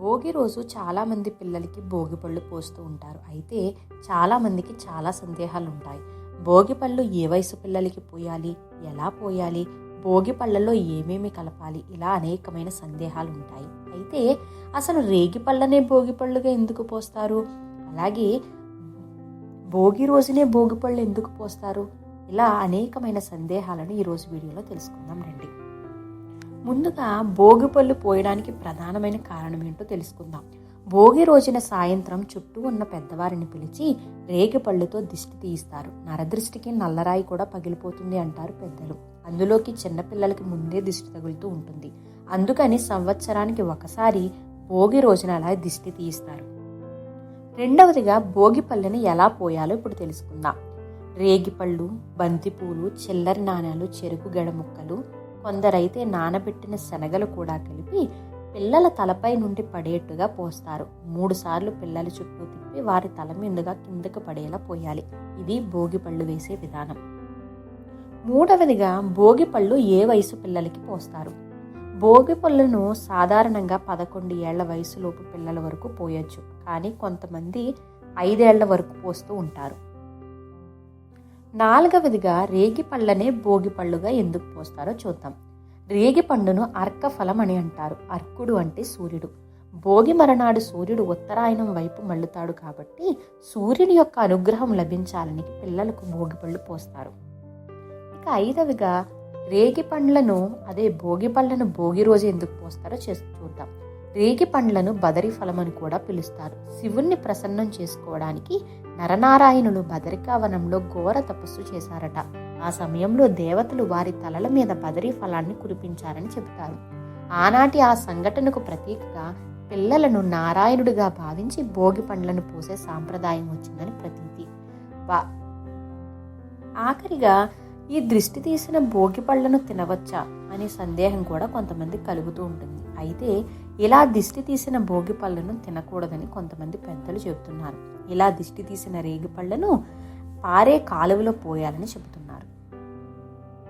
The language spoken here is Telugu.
భోగి రోజు చాలామంది పిల్లలకి భోగి పళ్ళు పోస్తూ ఉంటారు. అయితే చాలామందికి చాలా సందేహాలు ఉంటాయి. భోగి పళ్ళు ఏ వయసు పిల్లలకి పోయాలి? ఎలా పోయాలి? భోగి పళ్ళల్లో ఏమేమి కలపాలి? ఇలా అనేకమైన సందేహాలు ఉంటాయి. అయితే అసలు రేగి పళ్ళనే భోగి పళ్ళుగా ఎందుకు పోస్తారు? అలాగే భోగి రోజునే భోగి పళ్ళు ఎందుకు పోస్తారు? ఇలా అనేకమైన సందేహాలను ఈరోజు వీడియోలో తెలుసుకుందాం రండి. ముందుగా భోగి పళ్ళు పోయడానికి ప్రధానమైన కారణం ఏంటో తెలుసుకుందాం. భోగి రోజున సాయంత్రం చుట్టూ ఉన్న పెద్దవారిని పిలిచి రేగి పళ్ళుతో దిష్టి తీయిస్తారు. నరదృష్టికి నల్లరాయి కూడా పగిలిపోతుంది అంటారు పెద్దలు. అందులోకి చిన్నపిల్లలకి ముందే దిష్టి తగులుతూ ఉంటుంది. అందుకని సంవత్సరానికి ఒకసారి భోగి రోజున అలా దిష్టి తీయిస్తారు. రెండవదిగా భోగి పళ్ళని ఎలా పోయాలో ఇప్పుడు తెలుసుకుందాం. రేగిపళ్ళు బంతిపూలు చిల్లరి నాణాలు చెరుకు గడ ముక్కలు కొందరైతే నానబెట్టిన శనగలు కూడా కలిపి పిల్లల తలపై నుండి పడేట్టుగా పోస్తారు. మూడుసార్లు పిల్లల చుట్టూ తిప్పి వారి తల మీదుగా కిందకు పడేలా పోయాలి. ఇది భోగి పళ్ళు వేసే విధానం. మూడవదిగా భోగి పళ్ళు ఏ వయసు పిల్లలకి పోస్తారు? భోగి పళ్ళను సాధారణంగా పదకొండు ఏళ్ళ వయసులోపు పిల్లల వరకు పోయొచ్చు. కానీ కొంతమంది ఐదేళ్ళ వరకు పోస్తూ ఉంటారు. నాలుగవదిగా రేగి పళ్ళనే భోగి పళ్ళుగా ఎందుకు పోస్తారో చూద్దాం. రేగి పండును అర్క ఫలం అని అంటారు. అర్కుడు అంటే సూర్యుడు. భోగి మరనాడు సూర్యుడు ఉత్తరాయణం వైపు మళ్ళుతాడు కాబట్టి సూర్యుని యొక్క అనుగ్రహం లభించాలని పిల్లలకు భోగి పళ్ళు పోస్తారు. ఇక ఐదవదిగా రేగి పండ్లను అదే భోగి పళ్ళను భోగి రోజు ఎందుకు పోస్తారో చేసి చూద్దాం. రేగి పండ్లను బదరి ఫలం అని కూడా పిలుస్తారు. శివుణ్ణి ప్రసన్నం చేసుకోవడానికి నరనారాయణులు బదరికావనంలో ఘోర తపస్సు చేశారట. ఆ సమయంలో దేవతలు వారి తలల మీద బదరీ ఫలాన్ని కురిపించారని చెబుతారు. ఆనాటి ఆ సంఘటనకు ప్రతీకగా పిల్లలను నారాయణుడిగా భావించి భోగి పండ్లను పోసే సాంప్రదాయం వచ్చిందని ప్రతీతి. ఆఖరిగా ఈ దృష్టి తీసిన భోగి పళ్ళను తినవచ్చా అనే సందేహం కూడా కొంతమంది కలుగుతూ ఉంటుంది. అయితే ఇలా దిష్టి తీసిన భోగి పళ్ళను తినకూడదని కొంతమంది పెద్దలు చెబుతున్నారు. ఇలా దిష్టి తీసిన రేగి పళ్ళను పారే కాలువలో పోయాలని చెబుతున్నారు.